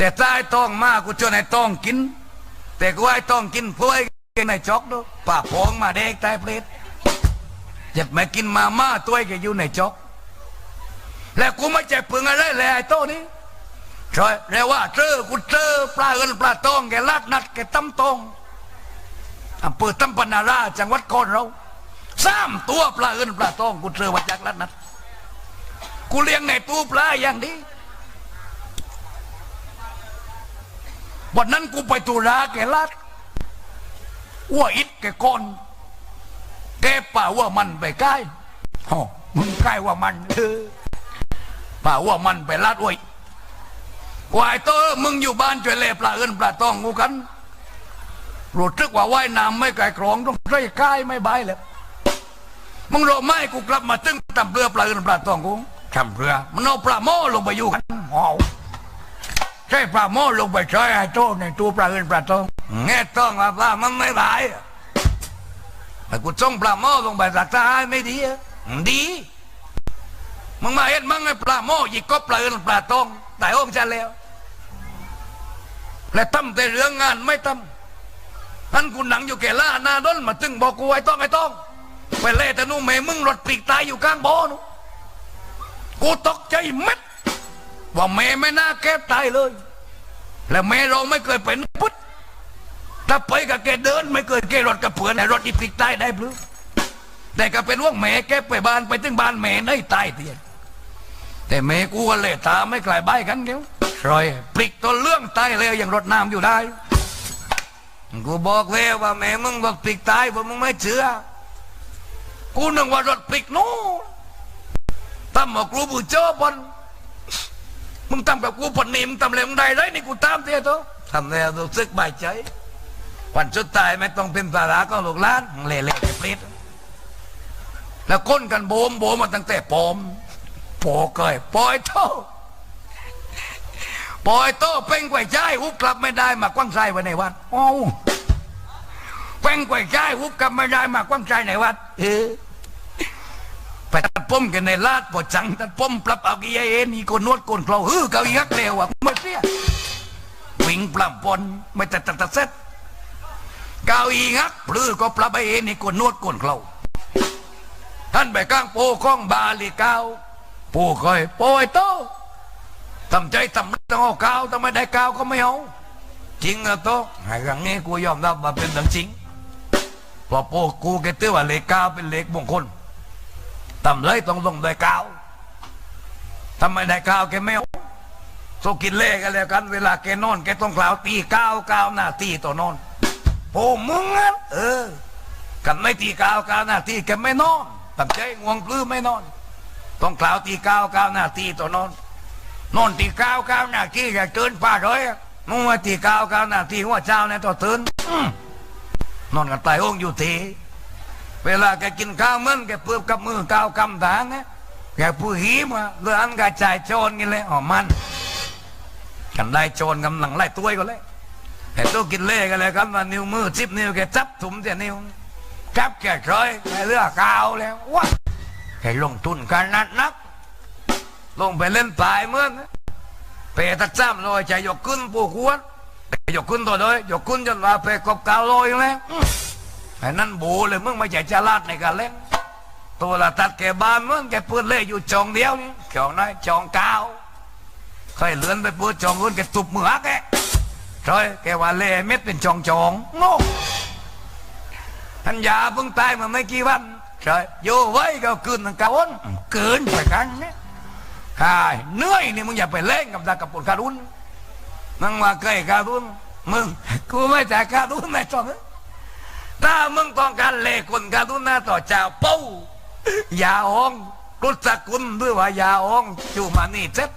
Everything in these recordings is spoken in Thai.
แต่ถ้าไอ้ต้องมากูชวนไอ้ต้องกิน แต่กูไอ้ต้องกินพื่อให้กินในจอกดูป่าพองมาเด็กตายเปรตอย่ามากินมาม่าตัวไอ้แกอยู่ในจอกแล้วกูไม่ใจปึงอะไรเลยไอ้โต้นี้ใช่เรียกว่าเจอกูเจอปลาเอินปลาตองแกลาดนัดแกตั้มตองอำเภอตั้มปนาราจังหวัดโคนเราสามตัวปลาเอินปลาตองกูเจอมาจากลาดนัดกูเลี้ยงในตู้ปลาอย่างนี้ วันนั้นกูไปตุราแกลาดอ้วอิดแกก้อนแกป่าว่ามันไปใกล้ฮอมึงใกล้ว่ามันเออป่าว่ามันไปลาดอ้วยวายโตมึงอยู่บ้านช่วยเล่ปลาเอินปลาตองกูกันรู้ทึกว่าว่ายน้ำไม่ไกลคลองต้องใกล้ใกล้ไม่บายแล้วมึงรอไม่กูกลับมาตึ้งตำเรือปลาเอินปลาตองกูทำเรือมันเอาปลาโม่ลงไปอยู่กันหอ ใช่ปลาโม่ลงไปใช้ไอ้โตในตัวปลาเอินปลาตองแง่ต้องว่าปลามันไม่บายแต่กูจ้องปลาหม้อลงไปสักตาไม่ดีอะดีมึงมาเห็นมึงไอ้ปลาหม้อหยิกก็ปลาเอินปลาตองแต่องจะแล้วและตั้มแต่เรื่องงานไม่ตั้มอันกูหนังอยู่แก่ล่านาด้นมาตึงบอกกูไอ้ต้องไอ้ต้องไปเล่แต่นู่นแม่มึงรถปีกตายอยู่กลางบ่อนูกูตกใจเม็ดว่าแม่ไม่น่าแก้ตายเลย และแม่เราไม่เคยเป็นพุทธถ้าไปกับแกเดิน ไม่เคยแกรถกับเผื่อนรถอีพลิกตายได้ปรือแต่ก็เป็นว่าแม่แกไปบ้านไปถึงบ้านแม่ได้ตายเตียนแต่แม่กูก็เลยตาไม่กลายใบกันเดียวรอยพลิกตัวเรื่องตายเลยอย่างรถน้ำอยู่ได้กูบอกแล้วว่าแม่มึงบอกพลิกตายว่ามึงไม่เชื่อกูนึกว่ารถพลิกนู้นตั้มบอกกูบูเจ้าบอล มึงทำกับกูปนนี่มึงทำอะไรมึงได้ไรนี่กูตามเตี้ยโตทำแล้วรู้สึกบายใจวันสุดท้ายไม่ต้องเป็นภาระก็หลกล้านเละๆเปรตแล้วก้นกันโบมโบมมาตั้งแต่ปอมปอเกยปอยโตปอยโตเป่งไกวใจหุบกลับไม่ได้มากว้างใจไว้ในวัดโอ้าเป่งไกวใจหุบกลับไม่ได้มากว้างใจในวัดเออ ไปตัดป้มกันในลาดปอจังตัดป้มปรับเอากี่เอ็นอีกคนนวดคนเคราฮือเกาอีฮักเลวอะไม่เสียวิ่งปลับปนไม่ตัดตัดตัดเซ็ตเกาอีงักปลือก็ปรับไปเองนี่กนนวดกนเคลาท่านไปก้างโป้ข้องบาลีเก้าปูคอยโปยโตทำใจทำต้องเอาเก้าทำไมได้เกาก็ไม่เอาจริงอะโตไอ้ครั้งนี้กูยอมรับว่าเป็นเรื่องจริงเพอโป้กูแกเตือว่าเลขเกาเป็นเลขมงคล ทำเลยต้องลงด้เก้าทำไมได้เก้าแกไม่เอาโซกินเลขกันแล้วกัน เวลาแกนอนแกต้องกล่าวตีเก้าเก้าหน้าตีต่อนอนโอ้มึงอะเออ กันไม่ตีกาวกาวหน้าตีแกไม่นอนตั้งใจง่วงปลื้มไม่นอน ต้องกล่าวตีกาวกาวหน้าตีตัวนอนนอนตีกาวกาวหน้าตีอย่าตื่นป่าร้อยอะมึงว่าตีกาวกาวหน้าตีหัวเจ้าเนี่ยต่อตื่นนอนกันตายองอยู่ที เวลาแกกินข้าวมันแกเปือกับมือก้าวกำถางนะแกผู้หีมาเรืออันกระจายโจรกันเลยอ๋อมัน กันได้โจรกำลังไล่ตัวก็เลยแต่ตัวกินเล่กันเลยครับว่านิ้วมือจิบนิ้วแกจับถุมเสียนิ้วจับแกเคยแกเลือกกาวแล้วว้าแกลงทุนกันนัดนัก ลงไปเล่นปลายเมื่อนเปตักจ้ำลอยใจยกขึ้นปูขวดไปยกขึ้นตัวเลยยกขึ้นจนว่าไปกบกาวลอยแล้ว ไอ้นั่นบูเลยมึงไม่ใจจะลาดในการเล่นตัวละตัดแกบ้านมึงแกปืนเล่อยู่จองเดียวนี่จองน้อยจองกาวเคยเลื่อนไปปืนจองอื่นแกตุบมือฮักแกใช่แกว่าเล่เม็ดเป็นจองจองโง่ท่านยาเพิ่งตายมาไม่กี่วันใช่โยไว้ก็คืนทั้งกาวนเกินไปกันเนี่ยใช่เหนื่อยนี่มึงอย่าไปเล่นกับตากับปวดการุนมึงว่าเคยการุนมึงกูไม่แจ่การุนไม่ต้อง ถ้ามึงต้องการเล่คนการุนนะต่อเจ้าเป้ายาห้องรุสกุลหรือว่ายาห้องจูมานี่เซ็ต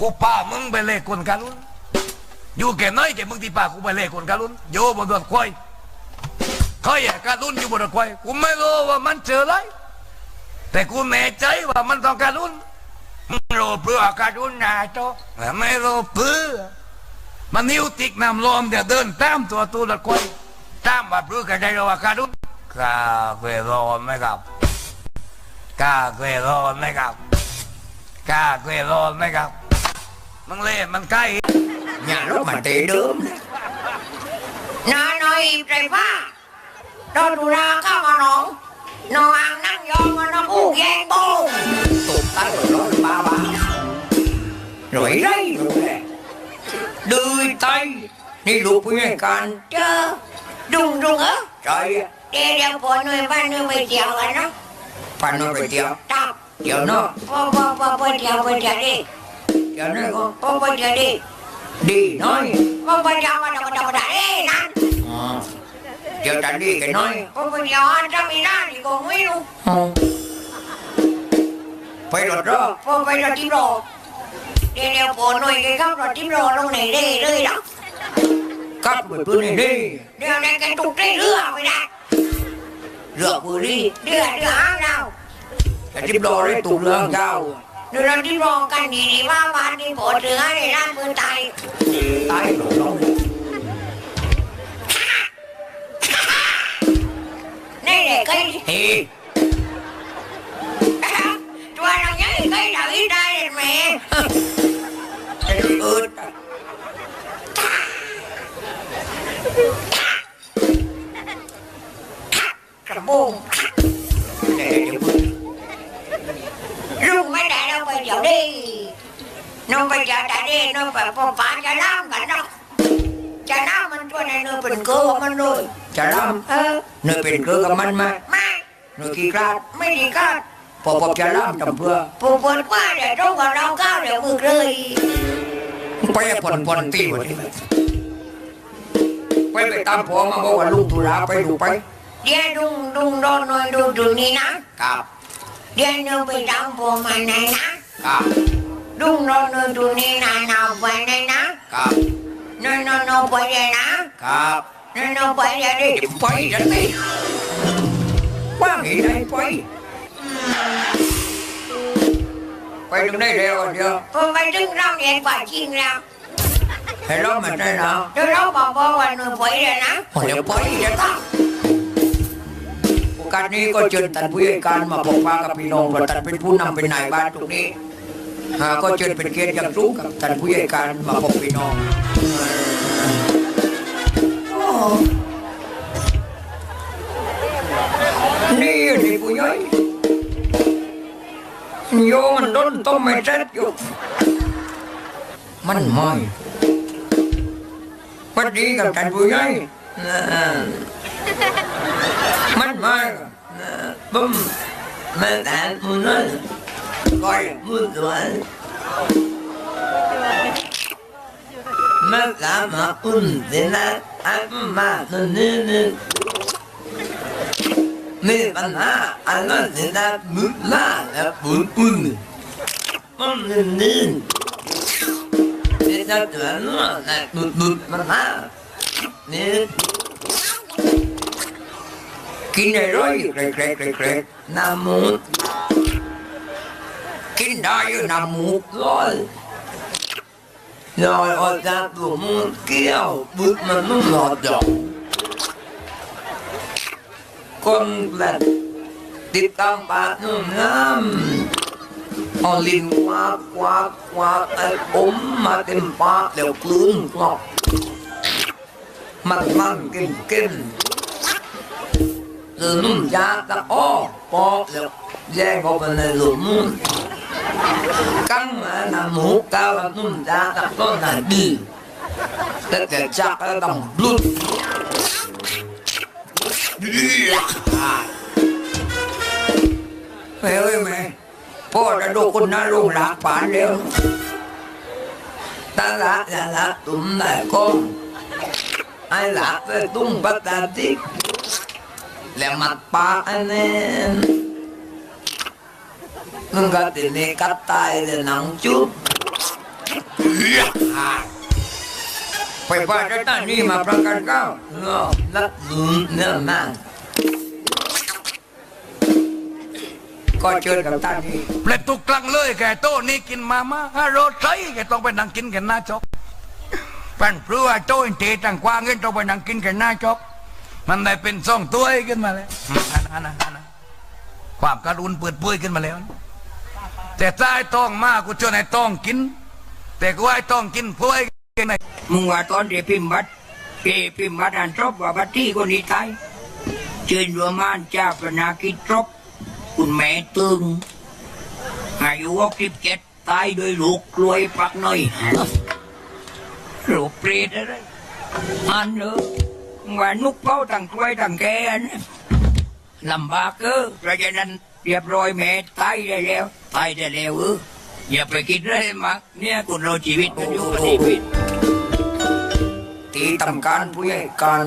กูป้ามึงไปเล่คนการุนอยู่แก่น้อยแก่มึงที่ปากกูไปเล่คนการุนโยบนรถควายเขาอยากการุนอยู่บนรถควายกูไม่รู้ว่ามันเจออะไรแต่กูแน่ใจว่ามันต้องการุนมึงรู้เพื่อการุนนาโตแต่ไม่รู้เพื่อมันนิ้วติกนำลมเดี๋ยวเดินตามตัวตัวรถควาย ตามว่าเพื่อกันได้รู้ว่าการุนกาเวรอนไหมครับกาเวรอนไหมครับกาเวรอนไหมครับมึงเล่นมันใกล้ nhà lúc mà tệ đớm น้าน้อยใจผ้าโดนดูราเข้ามาหนองนองอ่างนั่งยองมันน้องอู้แยงโป้ง tụt tay rồi đó ba ba rồi đấy rồi nè đưa tay đi lục với can เจอ ดุงดุงเออ trời เดี๋ยวเดี๋ยวพอหน่วยบ้านหน่วยไปเที่ยวกันเนาะ phải nó phải chiều จับ chiều nó พอพอพอไปเที่ยวไปเที่ยวดิ chiều nó con พอไปเที่ยวดิ đi nói พอไปเที่ยวมาธรรมดาธรรมดาเอ้นั่น Ờ. chiều ta đi cái nói พอไปเที่ยวอันจะมีหน้าที่กูไม่รู้ không phải rồi đó พอไปรถทิพย์โรเดี๋ยวเดี๋ยวพอหน่วยแกขับรถทิพย์โรลงไหนได้เลยเนาะ cắt một bữa này đi เดี๋ยวนี้แกตุกได้เรือไปได้ rửa vừa đi เรือเรือหางเรา cái tiếp đồ đấy tụt lương cao เดี๋ยวเราที่รอกันดีดีว่าวันที่ปวดเรือในร่างมือตาย tay đổ lông นี่เด็กไอ้ thì ตัวเราเนี่ยไอ้เราอีได้เลยแม่ cái ướt ก ระบุง để để bữa ลูกไม่ได้เราไปเดี๋ยวดิน้องไปเดี๋ยวแต่ดิน้องไปพอฟ้าจะน้ำกันเนาะจะน้ำมันตัวในเนื้อเป็นเกลือมันเลย chả lắm เออ nơi bên cửa cầm anh mà ไม่ nơi kia ra ไม่ดีก็พอพอจะล่ามจำเพื่อปวดปวดกว่าเดี๋ยวต้องกับเราก้าวเดี๋ยวมือเลยไปผ่อนผ่อนตีวันนี้ไปไปตามผัวมาบอกว่าลูกธุระไปดูไป เดี๋ยวดุงดุงโดนหน่อยดูดูนี่นะครับเดี๋ยวหนูไปตามผัวมาไหนนะครับดุงโดนหน่อยดูนี่นะนาไปไหนนะครับนอนนอนนอนไป การนี้ก็เชิญท่านผู้ใหญ่การมาพบปะกับพี่น้องเพราะท่านเป็นผู้นำเป็นนายบ้านตรงนี้หาก็เชิญเป็นเกียรติอย่างสูงกับท่านผู้ใหญ่การมาพบพี่น้องนี่นี่ผู้ใหญ่โยมันโดนต้มไม่เสร็จอยู่มันไม่พอดีกับท่านผู้ใหญ่ มันมาบุ้มมันแต่ผู้นั้นก้อยผู้สวยมันสามารถอุ่นเสนาอันมาตนี้นี่มีปัญหาอันนั้นเสนามุดลาและปุ่นอุ่นมันนี่นี่เสนาตัวนั้นและบุดบุดปัญหานี่ กินได้เลยเกรกเกรกเกรกเกรน้ำมูดกินได้อยู่น้ำมูดเลยลอยออกจากตัวมูดเกี้ยวบุดมันนุ่มหลอดดอกคนแปลกติดตามปากนุ่มน้ำเอาลิ้นควักควักควักไอ้อมมาเต็มปากแล้วกลืนกรอกมันมันกินกิน từ nung ra ta ô po được ra bộ bên này lụm căng mà là mũ cao là nung ra ta có là đi tất cả chắc là đồng luôn mẹ ơi mẹ po đã đồ con na luôn lạc bản đều ta lạc là lạc tụm lại con. Ai lạc về tung bắt ta tiếp. แล้วมัดปากอันนี้มึงก็ติดในกัดตายเลยหนังจุ๊บไปว่าจะตั้งนี่มาประกันก้าวเงาลัดลุมเนื้อมันก็เชิญกับท่านนี่เปลดตุกกลังเลยแกโต้นี่กินมาม่าฮาโรไซแกต้องไปนั่งกินกันหน้าจอกปันพรัวโต้เตตังกว้างเงินต้องไปนั่งกินกันหน้าจอก มันได้เป็นซ่องตัวขึ้นมาแล้วอันนันอันอันความการุนเปิดเผยขึ้นมาแล้ว แต่ถ้าไอ้ต้องมากกูชวนไอ้ต้องกิน แต่กูไอ้ต้องกินพวยยังไงมึงว่าตอนที่พิมพ์บัตรเอพิมพ์บัตรอันจบว่าบัตรที่คนนี้ตายเชิญรวมานเจ้าปนากิจจบคุณแม่ตึงอายุหกสิบเจ็ดตายโดยลูกกลวยปักหน่อยลูกเปรตอะไรอันเนอะ ว่านุกเป้าตั้งกล้วยตั้งแกนลำบากเออเพราะฉะนั้นเรียบร้อยแม่ตายได้แล้วตายได้แล้วเอออย่าไปคิดเลยมากเนี่ยคุณเราชีวิตกันอยู่ชีวิตตีตำการผู้ใหญ่การ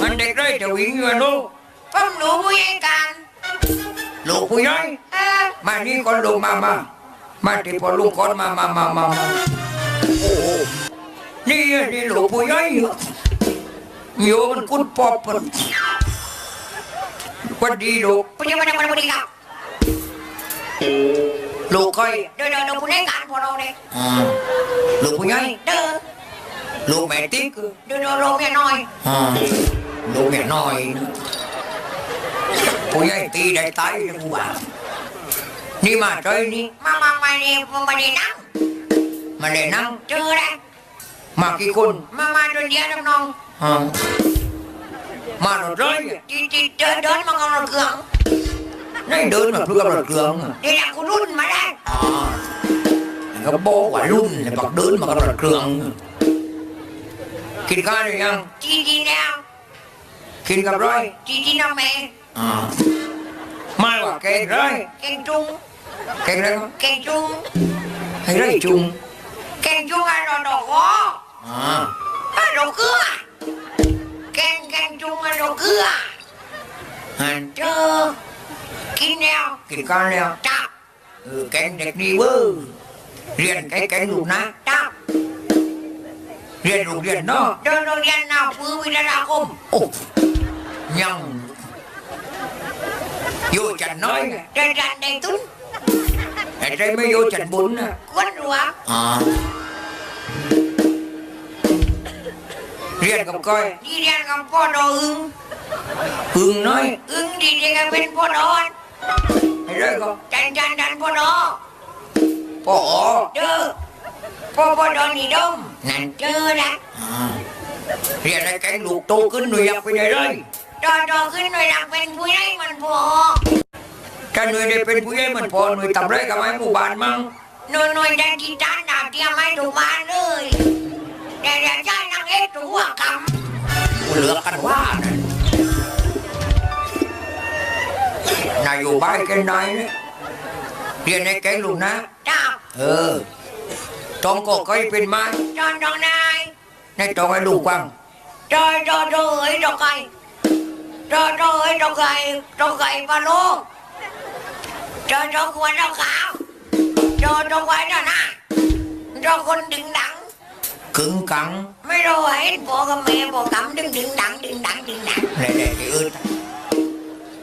มันเด็กได้จะวิ่งอยู่ลูกผมรู้ผู้ใหญ่การลูกผู้ใหญ่เออมานี่ก่อนลูกมามามาที่พอลูกก่อนมามามามามาโอ้โหนี่นี่ลูกผู้ใหญ่ อยู่อยู่มันกุดปอบมันวัดดีลูกผู้ใหญ่มาทำอะไรครับลูกใครเดี๋ยวเดี๋ยวเดี๋ยวผู้ใหญ่การพอเราเนี่ยอ่าลูกผู้ใหญ่เด้อลูกแม่ติ๊กเดี๋ยวเดี๋ยวลงแค่น้อยอ่าลูกแม่น้อยนะผู้ใหญ่ตีได้ตายนะกูว่านี่มาใจนี่มามามาเนี่ยผมมาเนี่ยนั่งมาเลยนั่งเจอแล้วมากี่คนมามาเดินเดียวน้อง อ่ามาหน่อยเลยๆจีจีเดินเดินมากับรถเครื่องนี่เดินมาเพื่อรถเครื่องอะเดี๋ยวอยากคุณรุ่นมาได้อ่าก็บอกว่า อะไรดอกเกลือฮันเจอกินแล้วกินข้าวแล้วจับเออแกงเด็กดีเว้ยเรียนแกงแกงลูกนะจั บเรียนลูกเรียนเนาะเดินโรงเรียนนาพื้นวิทยาคมโอ้ยังอยู่จันน้อยเดินดันในตุ้นไอ้ใจไม่อยู่จันบุญนะกวนหัวอ่าเรียนกับก้อยที่เรียนกับพ่อดออึงหึงน้อยอึงที่เรียนกันเป็นพ่อดอนไอ้เรื่องก็จันจันดันพ่อดอพ่อเด้อพ่อพ่อดอนนี่ดมนั่นเจอละอ่าเรียนไอ้แกงลูกโตขึ้นหน่อยอยากไปไหนเลยดอดอขึ้นหน่อยหลังเป็นผู้ใหญ่มันพอถ้าหน่อยได้เป็นผู้ใหญ่มันพอหน่อยทำไรกับไอ้หมู่บ้านมั่งหน่อยหน่อยได้ที่จานดาวเตรียมให้ถูกบ้านเลยแต่เดี๋ยวใจนางเอกตัวกำกูเหลือกันว่านะ นายอยู่บ้านกันนายเนี่ยเรียนไอ้แกงลูกนะจับเออตองก็เคยเป็นไม้จอนดองนายในตองไอ้ลูกกวางจอยจอยจอยจอยไก่จอยจอยจอยไก่จอยไก่ปลาโลจอยจอยควรจอยขาวจอยจอยไว้ด้านหน้าจอยคนดึงดังคึงกังไม่รู้เห็นพ่อกับแม่พ่อกำดึงดึงดังดึงดังดึงดังแหล่ๆที่อื่น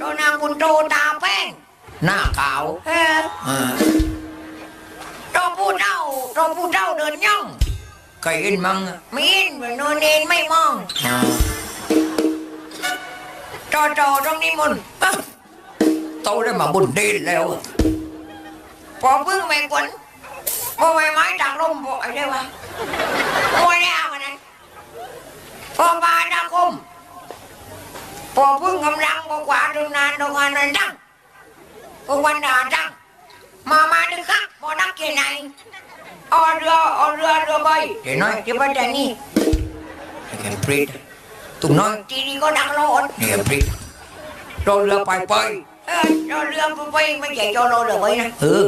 อทำอย่างนี้ใจเล็กน้อยจางไอ้อินๆอ่า Đó bỏ cho làm chi Đó bà đỡ buồn Đó buồn nhìn trong ba đâu đã đau nắn Đó วิทย์เลวันนอกจะได้จมปลัน Đó bà na trong văn Đó bà đặc buồn ảnh Đó na buồn trô tà phèn หน้าขาว Ê, อ่า Đó buồn đau Đó buồn đau đơn nhông เคยเห็นมั้งอะ Miên và nô nên mây mong อ่า Trò trò trong đi môn โตได้มาบุญดีแล้วอะ Bỏ vương mẹ quấn Bỏ mẹ mái trạc lông Bỏ ở đây bà Bỏ ra mà này Bỏ bà ra khung Bỏ vương ngầm răng Bỏ quả đường nàn Đồ ngàn nền răng Bỏ quan đà răng Mà mà đừng khác Bỏ đắc kia này Ở đưa Ở đưa đưa bay เดี๋ยวน้อย Chứ bây giờ nhi แกปรีดตุ้มน้อย Chị đi có đăng lộn เนี่ยปรีดโดนเรือไปไป Ê, Cho đưa bà bay Mới chạy cho lô được bay này เออ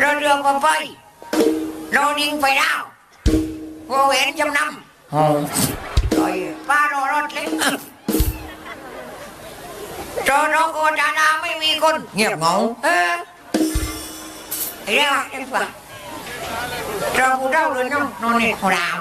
Cho đưa bà bay Lô điên phải đau Vô hẹn trăm năm อ๋อ Rồi ba đồ rốt lên Cho nó cô cha na mới mi con เงียบเหงา Ê Thấy đây mà em phải เราพูดเล่าเลยน้องนอนนี่ขอราม